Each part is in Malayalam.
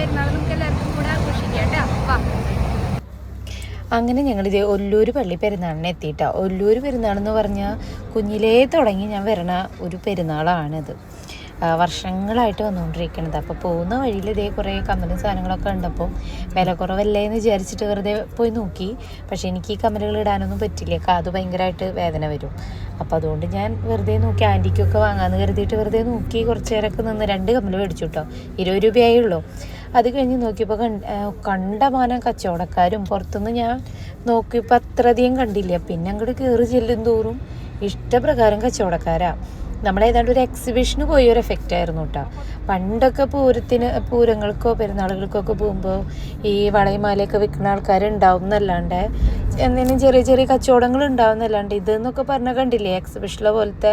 പെരുന്നാൾ നമുക്ക് എല്ലാവർക്കും കൂടെ ആഘോഷിക്കാം കേട്ടോ അങ്ങനെ ഞങ്ങൾ ഇത് ഒല്ലൂർ പള്ളി പെരുന്നാളിന് എത്തിയിട്ടാ. ഒല്ലൂർ പെരുന്നാളെന്ന് പറഞ്ഞാൽ കുഞ്ഞിലേ തുടങ്ങി ഞാൻ വരണ ഒരു പെരുന്നാളാണിത്. വർഷങ്ങളായിട്ട് വന്നുകൊണ്ടിരിക്കണത്. അപ്പോൾ പോകുന്ന വഴിയിൽ ഇതേ കുറേ കമ്മലും സാധനങ്ങളൊക്കെ ഉണ്ടപ്പോൾ വില കുറവല്ലേ എന്ന് വിചാരിച്ചിട്ട് വെറുതെ പോയി നോക്കി. പക്ഷേ എനിക്ക് ഈ കമ്മലുകൾ ഇടാനൊന്നും പറ്റില്ല. കാത് ഭയങ്കരമായിട്ട് വേദന വരും. അപ്പോൾ അതുകൊണ്ട് ഞാൻ വെറുതെ നോക്കി ആന്റിക്കൊക്കെ വാങ്ങാമെന്ന് കരുതിയിട്ട് വെറുതെ നോക്കി കുറച്ച് നേരമൊക്കെ നിന്ന് രണ്ട് കമ്മൽ മേടിച്ചു കേട്ടോ. ഇരുപത് രൂപയായുള്ളൂ അത് കഴിഞ്ഞ് നോക്കിയപ്പോൾ കണ്ട കണ്ടമാനം കച്ചവടക്കാരും പുറത്തുനിന്ന് ഞാൻ നോക്കിയപ്പോൾ അത്രയധികം കണ്ടില്ല. പിന്നെ അങ്ങോട്ട് കയറി ചെല്ലും തോറും ഇഷ്ടപ്രകാരം കച്ചവടക്കാരാ. നമ്മളേതാണ്ട് ഒരു എക്സിബിഷന് പോയ ഒരു എഫക്റ്റ് ആയിരുന്നു കേട്ടോ പണ്ടൊക്കെ പൂരത്തിന് പൂരങ്ങൾക്കോ പെരുന്നാളുകൾക്കോ ഒക്കെ പോകുമ്പോൾ ഈ വളയും മാലയൊക്കെ വിൽക്കുന്ന ആൾക്കാരുണ്ടാവും എന്നല്ലാണ്ട് എന്തെങ്കിലും ചെറിയ ചെറിയ കച്ചവടങ്ങൾ ഉണ്ടാവുന്നല്ലാണ്ട് ഇതെന്നൊക്കെ പറഞ്ഞാൽ കണ്ടില്ലേ? എക്സിബിഷനിലെ പോലത്തെ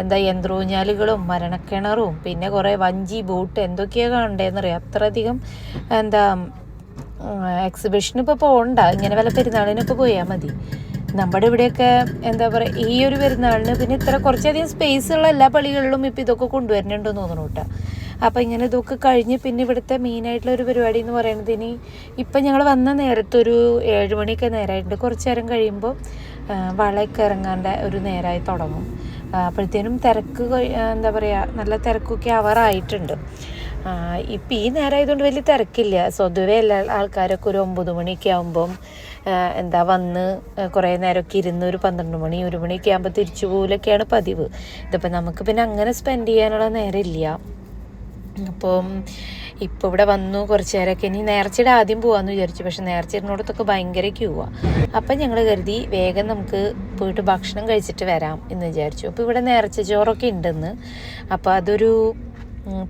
എന്താ യന്ത്രൂഞ്ഞാലുകളും മരണക്കിണറും പിന്നെ കുറേ വഞ്ചി ബോട്ട് എന്തൊക്കെയാണ് കാണണ്ടേന്നറിയാം? അത്രയധികം എന്താ എക്സിബിഷന് ഇപ്പോൾ പോകണ്ട ഇങ്ങനെ വല്ല പെരുന്നാളിനൊക്കെ പോയാൽ മതി. നമ്മുടെ ഇവിടെയൊക്കെ എന്താ പറയുക ഈ ഒരു പെരുന്നാളിന് പിന്നെ ഇത്ര കുറച്ചധികം സ്പേസ് ഉള്ള എല്ലാ പള്ളികളിലും ഇപ്പോൾ ഇതൊക്കെ കൊണ്ടുവരുന്നുണ്ടെന്ന് തോന്നുന്നു അപ്പം ഇങ്ങനെ ഇതൊക്കെ കഴിഞ്ഞ് പിന്നെ ഇവിടുത്തെ മെയിനായിട്ടുള്ള ഒരു പരിപാടി എന്ന് പറയുന്നത് ഇനി ഇപ്പം ഞങ്ങൾ വന്ന നേരത്തൊരു ഏഴ് മണിയൊക്കെ നേരമായിട്ടുണ്ട് കുറച്ച് നേരം കഴിയുമ്പോൾ വളയൊക്കെ ഇറങ്ങാന്റെ ഒരു നേരമായി തുടങ്ങും. അപ്പോഴത്തേനും തിരക്ക് എന്താ പറയുക നല്ല തിരക്കൊക്കെ അവറായിട്ടുണ്ട് ഇപ്പം ഈ നേരമായതുകൊണ്ട് വലിയ തിരക്കില്ല. സ്വതവേ എല്ലാ ആൾക്കാരൊക്കെ ഒരു ഒമ്പത് മണിയൊക്കെ ആകുമ്പം എന്താ വന്ന് കുറേ നേരമൊക്കെ ഇരുന്ന് ഒരു പന്ത്രണ്ട് മണി ഒരു മണിയൊക്കെ ആകുമ്പോൾ തിരിച്ചു പോകലൊക്കെയാണ് പതിവ്. ഇതിപ്പോൾ നമുക്ക് പിന്നെ അങ്ങനെ സ്പെൻഡ് ചെയ്യാനുള്ള നേരമില്ല. അപ്പം ഇപ്പോൾ ഇവിടെ വന്നു കുറച്ച് നേരമൊക്കെ ഇനി നേർച്ചയുടെ ആദ്യം പോകാമെന്ന് വിചാരിച്ചു. പക്ഷെ നേർച്ചയിടുന്നിടത്തൊക്കെ ഭയങ്കര ക്യൂവാ. അപ്പം ഞങ്ങൾ കരുതി വേഗം നമുക്ക് പോയിട്ട് ഭക്ഷണം കഴിച്ചിട്ട് വരാം എന്ന് വിചാരിച്ചു. അപ്പോൾ ഇവിടെ നേർച്ച ചോറൊക്കെ ഉണ്ടെന്ന്. അപ്പോൾ അതൊരു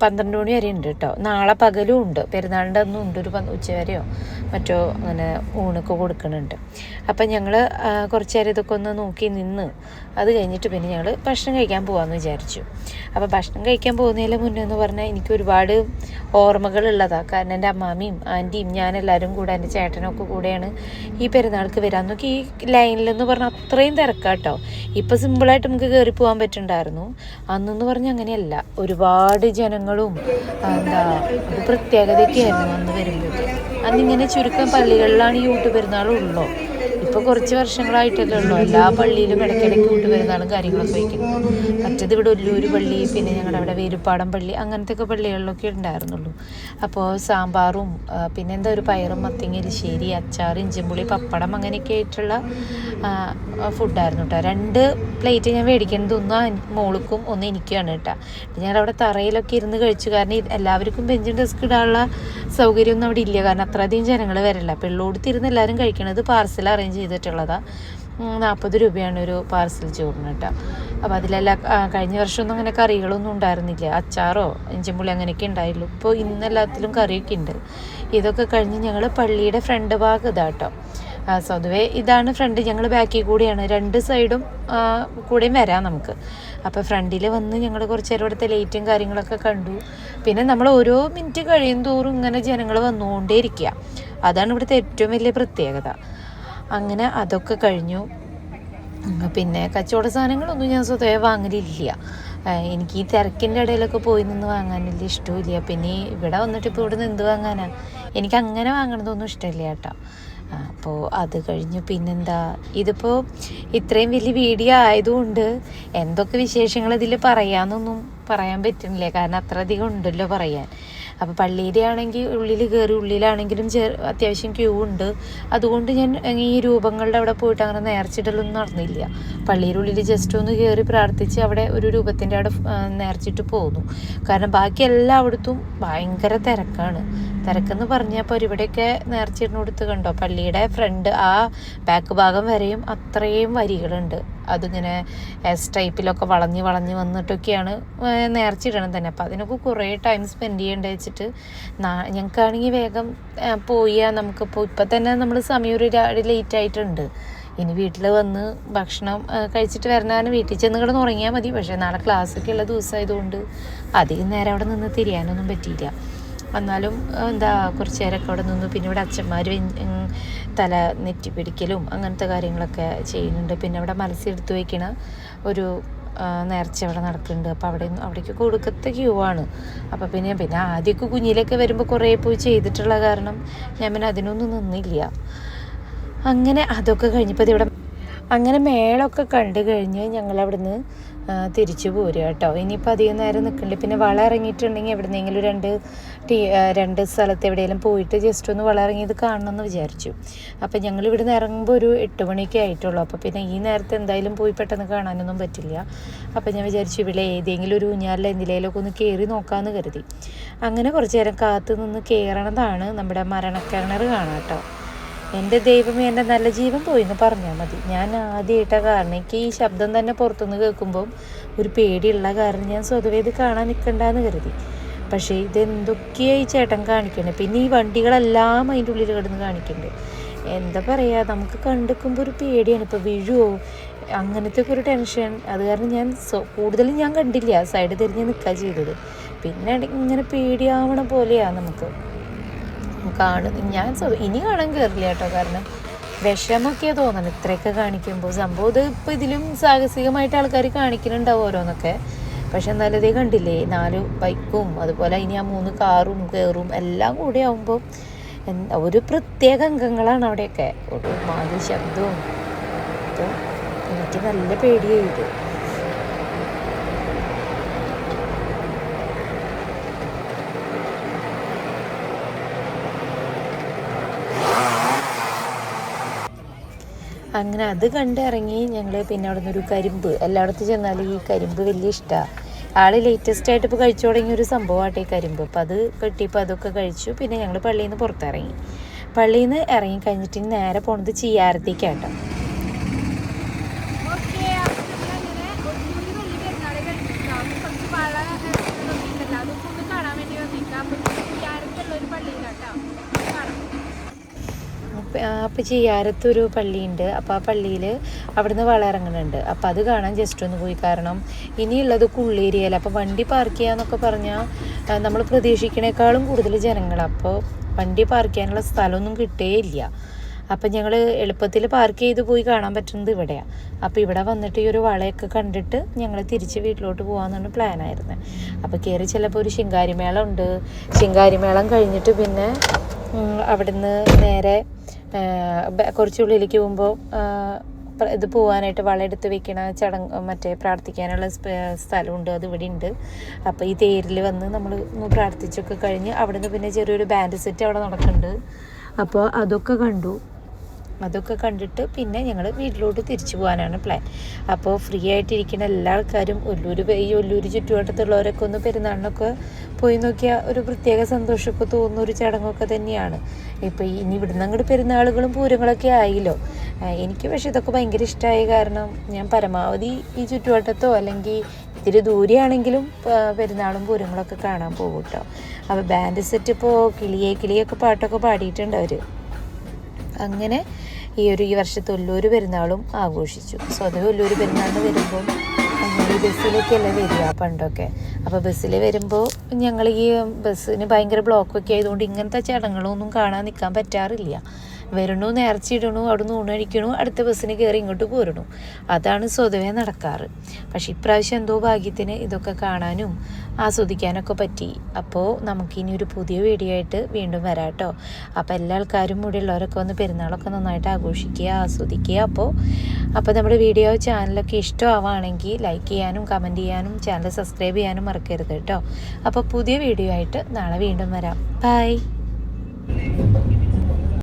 പന്ത്രണ്ട് മണി വരെ ഉണ്ട് കേട്ടോ നാളെ പകലും ഉണ്ട്. പെരുന്നാളിന്റെ അന്നും ഉണ്ട് ഒരു ഉച്ചവരെയോ ഉച്ച വരെയോ മറ്റോ അങ്ങനെ ഊണൊക്കെ കൊടുക്കുന്നുണ്ട് അപ്പം ഞങ്ങൾ കുറച്ച് നേരം ഇതൊക്കെ ഒന്ന് നോക്കി നിന്ന് അത് കഴിഞ്ഞിട്ട് പിന്നെ ഞങ്ങൾ ഭക്ഷണം കഴിക്കാൻ പോകാമെന്ന് വിചാരിച്ചു. അപ്പോൾ ഭക്ഷണം കഴിക്കാൻ പോകുന്നതിന് മുന്നേ എന്ന് പറഞ്ഞാൽ എനിക്ക് ഒരുപാട് ഓർമ്മകളുള്ളതാണ് കാരണം എന്റെ അമ്മാമിയും ആന്റിയും ഞാനെല്ലാവരും കൂടെ എന്റെ ചേട്ടനൊക്കെ കൂടെയാണ് ഈ പെരുന്നാൾക്ക് വരാൻ നോക്കി ഈ ലൈനിലെന്ന് പറഞ്ഞാൽ അത്രയും തിരക്കാട്ടോ ഇപ്പോൾ സിമ്പിളായിട്ട് നമുക്ക് കയറി പോകാൻ പറ്റുന്നുണ്ടായിരുന്നു അന്നെന്ന് പറഞ്ഞാൽ അങ്ങനെയല്ല. ഒരുപാട് ജനങ്ങളും എന്താ ഒരു പ്രത്യേകതയൊക്കെ ആയിരുന്നു അന്ന് വരുമ്പോഴത്തേക്ക് അന്നിങ്ങനെ ചുരുക്കം പള്ളികളിലാണ് ഈ ഊട്ടുപെരുന്നാളുള്ളൂ ഇപ്പോൾ കുറച്ച് വർഷങ്ങളായിട്ടല്ലേ ഉള്ളൂ. എല്ലാ പള്ളിയിലും ഇടയ്ക്കിടയ്ക്ക് ഊട്ടുപെരുന്നാളും കാര്യങ്ങളൊക്കെ വയ്ക്കുന്നത്. മറ്റത് ഇവിടെ ഒല്ലൂർ പള്ളി പിന്നെ ഞങ്ങളുടെ അവിടെ വേരുപ്പാടം പള്ളി അങ്ങനത്തെ ഒക്കെ പള്ളികളിലൊക്കെ ഉണ്ടായിരുന്നുള്ളൂ. അപ്പോൾ സാമ്പാറും പിന്നെ എന്താ ഒരു പയറും മത്തങ്ങ എരിശ്ശേരി അച്ചാർ ഇഞ്ചിമ്പുളി പപ്പടം അങ്ങനെയൊക്കെ ആയിട്ടുള്ള ഫുഡായിരുന്നു കേട്ടോ രണ്ട് പ്ലേറ്റ് ഞാൻ മേടിക്കുന്നത് ഒന്ന് മോൾക്കും ഒന്ന് എനിക്കുമാണ് കേട്ടോ ഞാൻ അവിടെ തറയിലൊക്കെ ഇരുന്ന് കഴിച്ചു. കാരണം എല്ലാവർക്കും ബെഞ്ചും ഡെസ്ക് ഇടാനുള്ള സൗകര്യമൊന്നും അവിടെ ഇല്ല. കാരണം അത്രയധികം ജനങ്ങൾ വരില്ല. അപ്പോൾ ഉള്ളോടത്തിരുന്ന് എല്ലാവരും കഴിക്കണത് പാർസൽ അറേഞ്ച് ചെയ്തിട്ടുള്ളതാണ് നാൽപ്പത് രൂപയാണ് ഒരു പാർസൽ ചോറിന് കേട്ടോ. അപ്പോൾ അതിലെല്ലാം കഴിഞ്ഞ വർഷമൊന്നും അങ്ങനെ കറികളൊന്നും ഉണ്ടായിരുന്നില്ല. അച്ചാറോ ഇഞ്ചിമ്പുളി അങ്ങനെയൊക്കെ ഉണ്ടായുള്ളൂ. ഇപ്പോൾ ഇന്നെല്ലാത്തിലും കറിയൊക്കെ ഉണ്ട്. ഇതൊക്കെ കഴിഞ്ഞ് ഞങ്ങൾ പള്ളിയുടെ ഫ്രണ്ട് ഭാഗം ഇതാട്ടോ സ്വതവേ ഇതാണ് ഫ്രണ്ട് ഞങ്ങൾ ബാക്കിൽ കൂടിയാണ്. രണ്ട് സൈഡും കൂടെയും വരാം നമുക്ക്. അപ്പോൾ ഫ്രണ്ടിൽ വന്ന് ഞങ്ങൾ കുറച്ച് നേരം ഇവിടുത്തെ ലൈറ്റും കാര്യങ്ങളൊക്കെ കണ്ടു. പിന്നെ നമ്മൾ ഓരോ മിനിറ്റ് കഴിയും തോറും ഇങ്ങനെ ജനങ്ങൾ വന്നുകൊണ്ടേ ഇരിക്കുക അതാണ് ഇവിടുത്തെ ഏറ്റവും വലിയ പ്രത്യേകത. അങ്ങനെ അതൊക്കെ കഴിഞ്ഞു. പിന്നെ കച്ചവട സാധനങ്ങളൊന്നും ഞാൻ സ്വതവേ വാങ്ങലില്ല. എനിക്ക് ഈ തിരക്കിന്റെ ഇടയിലൊക്കെ പോയി നിന്ന് വാങ്ങാൻ വലിയ ഇഷ്ടമില്ല പിന്നെ ഇവിടെ വന്നിട്ട് ഇപ്പോൾ ഇവിടെ നിന്ന് എന്ത് വാങ്ങാനാ? എനിക്ക് അങ്ങനെ വാങ്ങണതൊന്നും ഇഷ്ടമില്ല കേട്ടോ. അപ്പോൾ അത് കഴിഞ്ഞു. പിന്നെന്താ? ഇതിപ്പോൾ ഇത്രയും വലിയ വീഡിയോ ആയതുകൊണ്ട് എന്തൊക്കെ വിശേഷങ്ങൾ ഇതിൽ പറയാമെന്നൊന്നും പറയാൻ പറ്റുന്നില്ല. കാരണം അത്ര അധികം ഉണ്ടല്ലോ പറയാൻ. അപ്പോൾ പള്ളിയിലാണെങ്കിൽ ഉള്ളിൽ കയറി ഉള്ളിലാണെങ്കിലും ചെ അത്യാവശ്യം ക്യൂ ഉണ്ട്. അതുകൊണ്ട് ഞാൻ ഈ രൂപങ്ങളുടെ അവിടെ പോയിട്ട് അങ്ങനെ നേർച്ചിടലൊന്നും നടന്നില്ല. പള്ളിയുടെ ഉള്ളിൽ ജസ്റ്റ് ഒന്ന് കയറി പ്രാർത്ഥിച്ച് അവിടെ ഒരു രൂപത്തിന്റെ അവിടെ നേർച്ചിട്ട് പോന്നു. കാരണം ബാക്കി എല്ലായിടത്തും ഭയങ്കര തിരക്കാണ്. തിരക്കെന്ന് പറഞ്ഞാൽ പറഞ്ഞപ്പോൾ ഇവിടെയൊക്കെ നേർച്ചിടുന്നിടത്ത് കണ്ടോ? പള്ളിയുടെ ഫ്രണ്ട് ആ ബാക്ക് ഭാഗം വരെയും അത്രയും വരികളുണ്ട്. അതിങ്ങനെ എസ് ടൈപ്പിലൊക്കെ വളഞ്ഞ് വളഞ്ഞ് വന്നിട്ടൊക്കെയാണ് നേർച്ചിടണം തന്നെ. അപ്പോൾ അതിനൊക്കെ കുറേ ടൈം സ്പെൻഡ് ചെയ്യേണ്ട വെച്ചിട്ട് ഞങ്ങൾക്കാണെങ്കിൽ വേഗം പോയാൽ പോയി നമുക്കിപ്പോൾ ഇപ്പം തന്നെ നമ്മൾ സമയം ഒരു ലേറ്റ് ആയിട്ടുണ്ട്. ഇനി വീട്ടിൽ വന്ന് ഭക്ഷണം കഴിച്ചിട്ട് വരണാണ്. വീട്ടിൽ ചെന്ന് കിടന്ന് ഉറങ്ങിയാൽ മതി. പക്ഷേ നാളെ ക്ലാസ്സൊക്കെ ഉള്ള ദിവസമായതുകൊണ്ട് അധികം നേരം അവിടെ നിന്ന് തിരിയാനൊന്നും പറ്റിയില്ല. എന്നാലും ഏഹ്, എന്താ കുറച്ച് നേരമൊക്കെ അവിടെ നിന്നു പിന്നെ ഇവിടെ അച്ഛന്മാർ തല നെറ്റി പിടിക്കലും അങ്ങനത്തെ കാര്യങ്ങളൊക്കെ ചെയ്യുന്നുണ്ട്. പിന്നെ അവിടെ മത്സ്യം എടുത്ത് വയ്ക്കണ ഒരു നേർച്ച അവിടെ നടക്കുന്നുണ്ട്. അപ്പോൾ അവിടെ അവിടേക്ക് കൊടുക്കത്തെ ക്യൂ ആണ്. അപ്പോൾ പിന്നെ പിന്നെ ആദ്യമൊക്കെ കുഞ്ഞിലൊക്കെ വരുമ്പോൾ കുറേ പോയി ചെയ്തിട്ടുള്ള കാരണം ഞാൻ പിന്നെ അതിനൊന്നും നിന്നില്ല. അങ്ങനെ അതൊക്കെ കഴിഞ്ഞപ്പോൾ ഇവിടെ അങ്ങനെ മേളൊക്കെ കണ്ടു കഴിഞ്ഞ് ആ, തിരിച്ചു പോരുക കേട്ടോ. ഇനിയിപ്പോൾ അധികം നേരം നിൽക്കണില്ല പിന്നെ വള ഇറങ്ങിയിട്ടുണ്ടെങ്കിൽ എവിടെന്നെങ്കിലും രണ്ട് ടീ രണ്ട് സ്ഥലത്ത് എവിടെയെങ്കിലും പോയിട്ട് ജസ്റ്റ് ഒന്ന് വള ഇറങ്ങിയത് കാണണമെന്ന് വിചാരിച്ചു. അപ്പോൾ ഞങ്ങൾ ഇവിടെ നിന്ന് ഇറങ്ങുമ്പോൾ ഒരു എട്ട് മണിയൊക്കെ ആയിട്ടുള്ളൂ. അപ്പോൾ പിന്നെ ഈ നേരത്തെ എന്തായാലും പോയി പെട്ടെന്ന് കാണാനൊന്നും പറ്റില്ല. അപ്പോൾ ഞാൻ വിചാരിച്ചു ഇവിടെ ഏതെങ്കിലും ഒരു ഊഞ്ഞാലിൽ എന്തിലേലൊക്കെ ഒന്ന് കയറി നോക്കാമെന്ന് കരുതി. അങ്ങനെ കുറച്ച് നേരം കാത്തു നിന്ന് കയറണതാണ് നമ്മുടെ മരണക്കിണർ കാണാം കേട്ടോ. എന്റെ ദൈവമേ എന്റെ നല്ല ജീവൻ പോയി എന്ന് പറഞ്ഞാൽ മതി. ഞാൻ ആദ്യമായിട്ടാണ് കാരണം എനിക്ക് ഈ ശബ്ദം തന്നെ പുറത്തുനിന്ന് കേൾക്കുമ്പം ഒരു പേടിയുള്ള കാരണം ഞാൻ സ്വതവേ ഇത് കാണാൻ നിൽക്കണ്ടെന്ന് കരുതി. പക്ഷേ ഇതെന്തൊക്കെയാണ് ഈ ചേട്ടൻ കാണിക്കണേ? പിന്നെ ഈ വണ്ടികളെല്ലാം അതിന്റെ ഉള്ളിൽ കിടന്ന് കാണിക്കുന്നുണ്ട് എന്താ പറയുക നമുക്ക് കണ്ടിക്കുമ്പോൾ ഒരു പേടിയാണ്. ഇപ്പോൾ വിഴുവോ? അങ്ങനത്തെ ഒക്കെ ഒരു ടെൻഷൻ. അത് കാരണം ഞാൻ കൂടുതലും ഞാൻ കണ്ടില്ല. സൈഡ് തിരിഞ്ഞ് നിൽക്കുക ചെയ്തത്. പിന്നെ ഇങ്ങനെ പേടിയാവണ പോലെയാണ് നമുക്ക്. കാണും ഞാൻ ഇനി കാണാൻ കയറില്ല കേട്ടോ. കാരണം വിഷമൊക്കെ തോന്നണം ഇത്രയൊക്കെ കാണിക്കുമ്പോൾ സംഭവം ഇത് ഇപ്പം ഇതിലും സാഹസികമായിട്ട് ആൾക്കാർ കാണിക്കുന്നുണ്ടാവും ഓരോന്നൊക്കെ. പക്ഷെ എന്നാലും ഇതേ കണ്ടില്ലേ നാല് ബൈക്കും അതുപോലെ ഇനി ആ മൂന്ന് കാറും കയറും എല്ലാം കൂടി ആകുമ്പോൾ ഒരു പ്രത്യേക അംഗങ്ങളാണ് അവിടെയൊക്കെ. ഒരു മാതിരി ശബ്ദവും. എനിക്ക് നല്ല പേടിയായി ഇത്. അങ്ങനെ അത് കണ്ടിറങ്ങി ഞങ്ങൾ പിന്നെ അവിടെ നിന്നൊരു കരിമ്പ്. എല്ലായിടത്തും ചെന്നാൽ ഈ കരിമ്പ് വലിയ ഇഷ്ടമാണ് ആൾ ലേറ്റസ്റ്റ് ആയിട്ട് ഇപ്പോൾ കഴിച്ചു തുടങ്ങിയ ഒരു സംഭവമാട്ടെ ഈ കരിമ്പ്. അപ്പോൾ അത് കെട്ടിയപ്പോൾ അതൊക്കെ കഴിച്ചു. പിന്നെ ഞങ്ങൾ പള്ളിയിൽ നിന്ന് പുറത്തിറങ്ങി. പള്ളിയിൽ നിന്ന് ഇറങ്ങി കഴിഞ്ഞിട്ട് നേരെ പോണത് ചിയാരത്തേക്കാട്ടോ ഓക്കെ അപ്പൊ നമ്മളങ്ങനെ ഒത്തിരി വലിയ പെരുന്നാൾ കഴിഞ്ഞിട്ടുണ്ടാവും കുറച്ച് വള നോക്കിയിട്ടല്ല അതൊക്കെ ഒന്ന് കാണാൻ വേണ്ടി വന്നിരിക്കാം അപ്പൊ യാരത്തുള്ള ഒരു പള്ളിയിലാട്ടോ കാണാം അപ്പോൾ ചെയ്യാരത്ത് പള്ളിയുണ്ട്. അപ്പോൾ ആ പള്ളിയിൽ അവിടുന്ന് വള ഇറങ്ങുന്നുണ്ട് അപ്പോൾ അത് കാണാൻ ജസ്റ്റ് ഒന്ന് പോയി. കാരണം ഇനിയുള്ളത് കുള്ളേരിയല്ല അപ്പോൾ വണ്ടി പാർക്ക് ചെയ്യാന്നൊക്കെ പറഞ്ഞാൽ നമ്മൾ പ്രതീക്ഷിക്കണേക്കാളും കൂടുതൽ ജനങ്ങൾ അപ്പോൾ വണ്ടി പാർക്ക് ചെയ്യാനുള്ള സ്ഥലമൊന്നും കിട്ടേയില്ല. അപ്പം ഞങ്ങൾ എളുപ്പത്തിൽ പാർക്ക് ചെയ്ത് പോയി കാണാൻ പറ്റുന്നത് ഇവിടെയാണ് അപ്പോൾ ഇവിടെ വന്നിട്ട് ഈ ഒരു വളയൊക്കെ കണ്ടിട്ട് ഞങ്ങൾ തിരിച്ച് വീട്ടിലോട്ട് പോകാമെന്നാണ് പ്ലാനായിരുന്നത് അപ്പോൾ കയറി ചിലപ്പോൾ ഒരു ശിങ്കാരിമേളം ഉണ്ട്. ശിങ്കാരിമേളം കഴിഞ്ഞിട്ട് പിന്നെ അവിടുന്ന് നേരെ കുറച്ചുള്ളിലേക്ക് പോകുമ്പോൾ ഇത് പോകാനായിട്ട് വളയെടുത്ത് വെക്കണ ചടങ്ങ് മറ്റേ പ്രാർത്ഥിക്കാനുള്ള സ്ഥലമുണ്ട് അത് ഇവിടെ ഉണ്ട് അപ്പോൾ ഈ തേരിൽ വന്ന് നമ്മൾ ഒന്ന് പ്രാർത്ഥിച്ചൊക്കെ കഴിഞ്ഞ് അവിടുന്ന് പിന്നെ ചെറിയൊരു ബാൻഡ് സെറ്റ് അവിടെ നടക്കുന്നുണ്ട് അപ്പോൾ അതൊക്കെ കണ്ടു. അതൊക്കെ കണ്ടിട്ട് പിന്നെ ഞങ്ങൾ വീട്ടിലോട്ട് തിരിച്ചു പോകാനാണ് പ്ലാൻ അപ്പോൾ ഫ്രീ ആയിട്ടിരിക്കുന്ന എല്ലാ ആൾക്കാരും ഒല്ലൂർ ഈ ഒല്ലൂർ ചുറ്റുവട്ടത്തുള്ളവരൊക്കെ ഒന്ന് പെരുന്നാളിനൊക്കെ പോയി നോക്കിയാൽ ഒരു പ്രത്യേക സന്തോഷമൊക്കെ തോന്നുന്ന ഒരു ചടങ്ങൊക്കെ തന്നെയാണ്. ഇപ്പോൾ ഇനി ഇവിടുന്ന് അങ്ങോട്ട് പെരുന്നാളുകളും പൂരങ്ങളൊക്കെ ആയില്ലോ. എനിക്ക് പക്ഷേ ഇതൊക്കെ ഭയങ്കര ഇഷ്ടമായ കാരണം ഞാൻ പരമാവധി ഈ ചുറ്റുവട്ടത്തോ അല്ലെങ്കിൽ ഇത്തിരി ദൂരെയാണെങ്കിലും പെരുന്നാളും പൂരങ്ങളൊക്കെ കാണാൻ പോകും കേട്ടോ അപ്പോൾ ബാൻഡ് സെറ്റ് ഇപ്പോൾ കിളിയെ കിളിയൊക്കെ പാട്ടൊക്കെ പാടിയിട്ടുണ്ട് അവർ അങ്ങനെ ഈ ഒരു ഈ വർഷത്തെ ഒല്ലൂർ പെരുന്നാളും ആഘോഷിച്ചു. സ്വതവേ ഒല്ലൂർ പെരുന്നാളിന് വരുമ്പം ഞങ്ങൾ ഈ ബസ്സിലേക്കല്ലേ വരിക പണ്ടൊക്കെ. അപ്പോൾ ബസ്സിൽ വരുമ്പോൾ ഞങ്ങൾ ഈ ബസ്സിന് ഭയങ്കര ബ്ലോക്കൊക്കെ ആയതുകൊണ്ട് ഇങ്ങനത്തെ ചടങ്ങുകളൊന്നും കാണാൻ നിൽക്കാൻ പറ്റാറില്ല. വരണു നേർച്ചയിടണു അവിടുന്ന് ഊണഴിക്കണു അടുത്ത ബസ്സിന് കയറി ഇങ്ങോട്ട് പോരണു. അതാണ് സ്വതവേ നടക്കാറ്. പക്ഷെ ഇപ്രാവശ്യം എന്തോ ഭാഗ്യത്തിന് ഇതൊക്കെ കാണാനും ആസ്വദിക്കാനൊക്കെ പറ്റി. അപ്പോൾ നമുക്കിനി ഒരു പുതിയ വീഡിയോ ആയിട്ട് വീണ്ടും വരാം കേട്ടോ അപ്പോൾ എല്ലാ ആൾക്കാരും കൂടെ ഉള്ളവരൊക്കെ വന്ന് പെരുന്നാളൊക്കെ നന്നായിട്ട് ആഘോഷിക്കുക ആസ്വദിക്കുക. അപ്പോൾ അപ്പോൾ നമ്മുടെ വീഡിയോ ചാനലൊക്കെ ഇഷ്ടമാവുകയാണെങ്കിൽ ലൈക്ക് ചെയ്യാനും കമന്റ് ചെയ്യാനും ചാനൽ സബ്സ്ക്രൈബ് ചെയ്യാനും മറക്കരുത് കേട്ടോ. അപ്പോൾ പുതിയ വീഡിയോ ആയിട്ട് നാളെ വീണ്ടും വരാം. ബൈ